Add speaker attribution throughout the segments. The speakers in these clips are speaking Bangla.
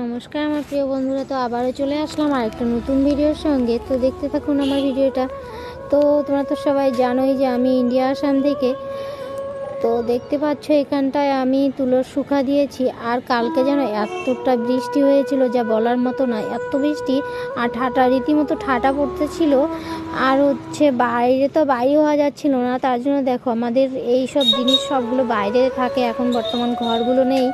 Speaker 1: নমস্কার, আমার প্রিয় বন্ধুরা, তো আবারও চলে আসলাম আর একটা নতুন ভিডিওর সঙ্গে। তো দেখতে থাকুন আমার ভিডিওটা। তো তোমরা তো সবাই জানোই যে আমি ইন্ডিয়া আসাম থেকে তো দেখতে পাচ্ছ এখানটায় আমি তুলোর শুকা দিয়েছি। আর কালকে যেন এতটা বৃষ্টি হয়েছিল যা বলার মতো না এত বৃষ্টি আর ঠাটা রীতিমতো ঠাটা পড়তেছিল। আর হচ্ছে বাইরে তো বাইরে হওয়া যাচ্ছিল না, তার জন্য দেখো আমাদের এই সব জিনিস সবগুলো বাইরে থাকে, এখন বর্তমান ঘরগুলো নেই।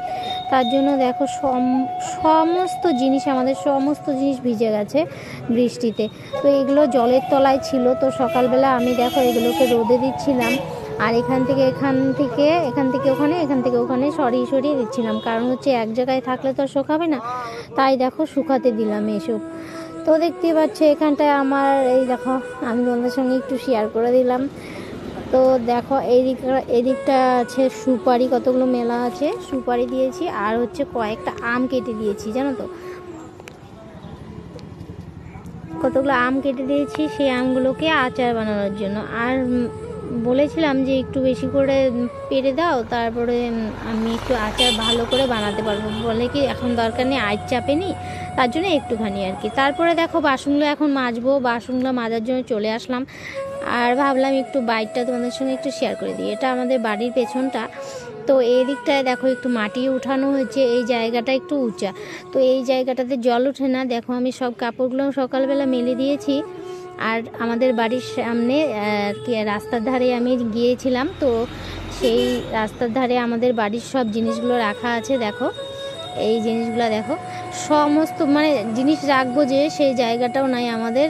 Speaker 1: তার জন্য দেখো সম- সমস্ত জিনিস, আমাদের সমস্ত জিনিস ভিজে গেছে বৃষ্টিতে। তো এগুলো জলের তলায় ছিল। তো সকালবেলা আমি দেখো এগুলোকে রোদে দিচ্ছিলাম। আর এখান থেকে এখান থেকে এখান থেকে ওখানে, এখান থেকে ওখানে সরিয়ে সরিয়ে দিচ্ছিলাম। কারণ হচ্ছে এক জায়গায় থাকলে তো শুকাবে না। তাই দেখো শুকাতে দিলাম এসব। তো দেখতে পাচ্ছ এখানটায় আমার, এই দেখো, আমি তোমাদের সঙ্গে একটু শেয়ার করে দিলাম। তো দেখো এই দিক এদিকটা আছে সুপারি, কতগুলো মেলা আছে, সুপারি দিয়েছি। আর হচ্ছে কয়েকটা আম কেটে দিয়েছি, জানো তো? কতগুলো আম কেটে দিয়েছি সেই আমগুলোকে আচার বানানোর জন্য। আর বলেছিলাম যে একটু বেশি করে পেরে দাও, তারপরে আমি একটু আচার ভালো করে বানাতে পারব। বলে কি এখন দরকার নেই আজ চাপে নি তার জন্য একটুখানি আর কি। তারপরে দেখো বাসনগুলো এখন মাজবো, বাসনগুলো মাজার জন্য চলে আসলাম। আর ভাবলাম একটু বাইকটা তোমাদের সঙ্গে একটু শেয়ার করে দিই। এটা আমাদের বাড়ির পেছনটা। তো এই দিকটায় দেখো একটু মাটি উঠানো হয়েছে, এই জায়গাটা একটু উঁচা। তো এই জায়গাটাতে জল ওঠে না। দেখো আমি সব কাপড়গুলো সকালবেলা মেলে দিয়েছি। আর আমাদের বাড়ির সামনে রাস্তার ধারে আমি গিয়েছিলাম, তো সেই রাস্তার ধারে আমাদের বাড়ির সব জিনিসগুলো রাখা আছে, দেখো। এই জিনিসগুলো দেখো। সমস্ত মানে জিনিস রাখব যে সেই জায়গাটাও নাই আমাদের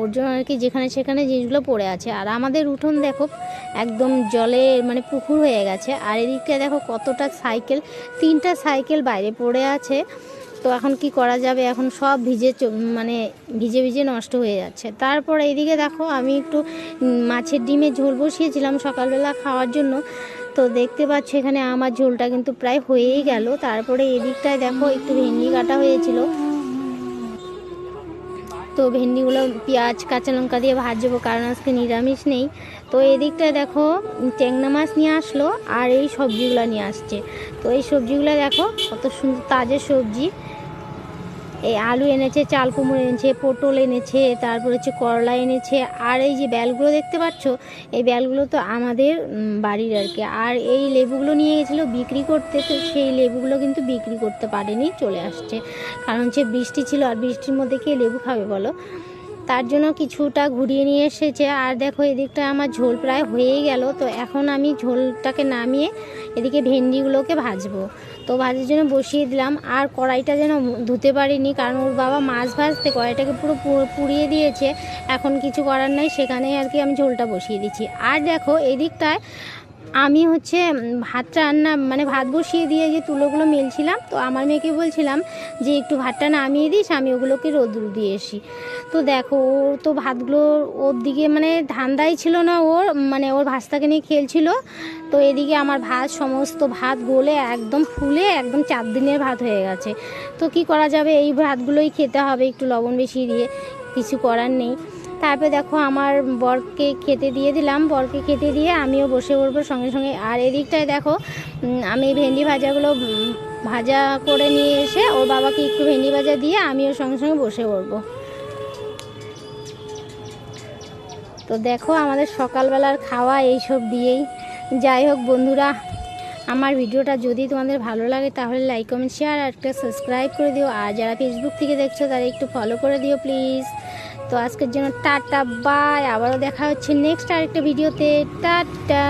Speaker 1: ওর জন্য আর কি যেখানে সেখানে জিনিসগুলো পড়ে আছে। আর আমাদের উঠোন দেখো, একদম জলে মানে পুকুর হয়ে গেছে। আর এদিকটা দেখো কতটা সাইকেল, তিনটা সাইকেল বাইরে পড়ে আছে। তো এখন কি করা যাবে? এখন সব ভিজে মানে ভিজে ভিজে নষ্ট হয়ে যাচ্ছে। তারপর এইদিকে দেখো আমি একটু মাছের ডিমে ঝোল বসিয়েছিলাম সকালবেলা খাওয়ার জন্য। তো দেখতে পাচ্ছ এখানে আমার ঝোলটা কিন্তু প্রায় হয়েই গেল। তারপরে এদিকটায় দেখো একটু ভেন্ডি কাটা হয়েছিল। তো ভেন্ডিগুলো, পেঁয়াজ, কাঁচা লঙ্কা দিয়ে ভাজবো, কারণ আজকে নিরামিষ নেই। তো এদিকটা দেখো ট্যাংনা মাছ নিয়ে আসলো, আর এই সবজিগুলো নিয়ে আসছে। তো এই সবজিগুলো দেখো, কত সুন্দর তাজা সবজি। এই আলু এনেছে, চাল কুমড়ো এনেছে, পটল এনেছে, তারপর হচ্ছে করলা এনেছে, আর এই যে ব্যালগুলো দেখতে পাচ্ছ, এই ব্যালগুলো তো আমাদের বাড়ির আর কি। আর এই লেবুগুলো নিয়ে গেছিল বিক্রি করতে, তো সেই লেবুগুলো কিন্তু বিক্রি করতে পারেনি, চলে আসছে। কারণ হচ্ছে বৃষ্টি ছিল, আর বৃষ্টির মধ্যে কে লেবু খাবে বলো? তার জন্য কিছুটা ঘুরিয়ে নিয়ে এসেছে। আর দেখো, এদিকটা আমার ঝোল প্রায় হয়েই গেল। তো এখন আমি ঝোলটাকে নামিয়ে এদিকে ভেন্ডিগুলোকে ভাজবো। তো ভাজার জন্য বসিয়ে দিলাম। আর কড়াইটা যেন ধুতে পারিনি, কারণ ওর বাবা মাছ ভাজতে কড়াইটাকে পুরো পুড়িয়ে দিয়েছে। এখন কিছু করার নাই, সেখানেই আর কি আমি ঝোলটা বসিয়ে দিচ্ছি। আর দেখো, এদিকটায় আমি হচ্ছে ভাতটা রান্না মানে ভাত বসিয়ে দিয়ে যে তুলোগুলো মেলছিলাম, তো আমার মেয়েকে বলছিলাম যে একটু ভাতটা নামিয়ে দিস, আমি ওগুলোকে রোদ্রু দিয়ে এসি তো দেখো, ও তো ভাতগুলো ওর দিকে মানে ধান্দাই ছিল না ওর মানে ওর ভাতটাকে নিয়ে খেলছিল। তো এদিকে আমার ভাত, সমস্ত ভাত গলে একদম ফুলে একদম চার দিনের ভাত হয়ে গেছে। তো কি করা যাবে? এই ভাতগুলোই খেতে হবে, একটু লবণ বেশি দিয়ে, কিছু করার নেই। তারপরে দেখো আমার বরকে খেতে দিয়ে দিলাম। বরকে খেতে দিয়ে আমিও বসে পড়ব সঙ্গে সঙ্গে। আর এদিকটায় দেখো আমি ভেন্ডি ভাজাগুলো ভাজা করে নিয়ে এসে ওর বাবাকে একটু ভেন্ডি ভাজা দিয়ে আমিও সঙ্গে সঙ্গে বসে পড়ব। তো দেখো আমাদের সকালবেলার খাওয়া এইসব দিয়েই। যাই হোক বন্ধুরা, আমার ভিডিওটা যদি তোমাদের ভালো লাগে তাহলে লাইক, কমেন্ট, শেয়ার আর একটা সাবস্ক্রাইব করে দিও। আর যারা ফেসবুক থেকে দেখছ তারা একটু ফলো করে দিও প্লিজ তো আজকের জন্য টাটা বাই। আবারও দেখা হচ্ছে নেক্সট আরেকটা ভিডিওতে টাটা।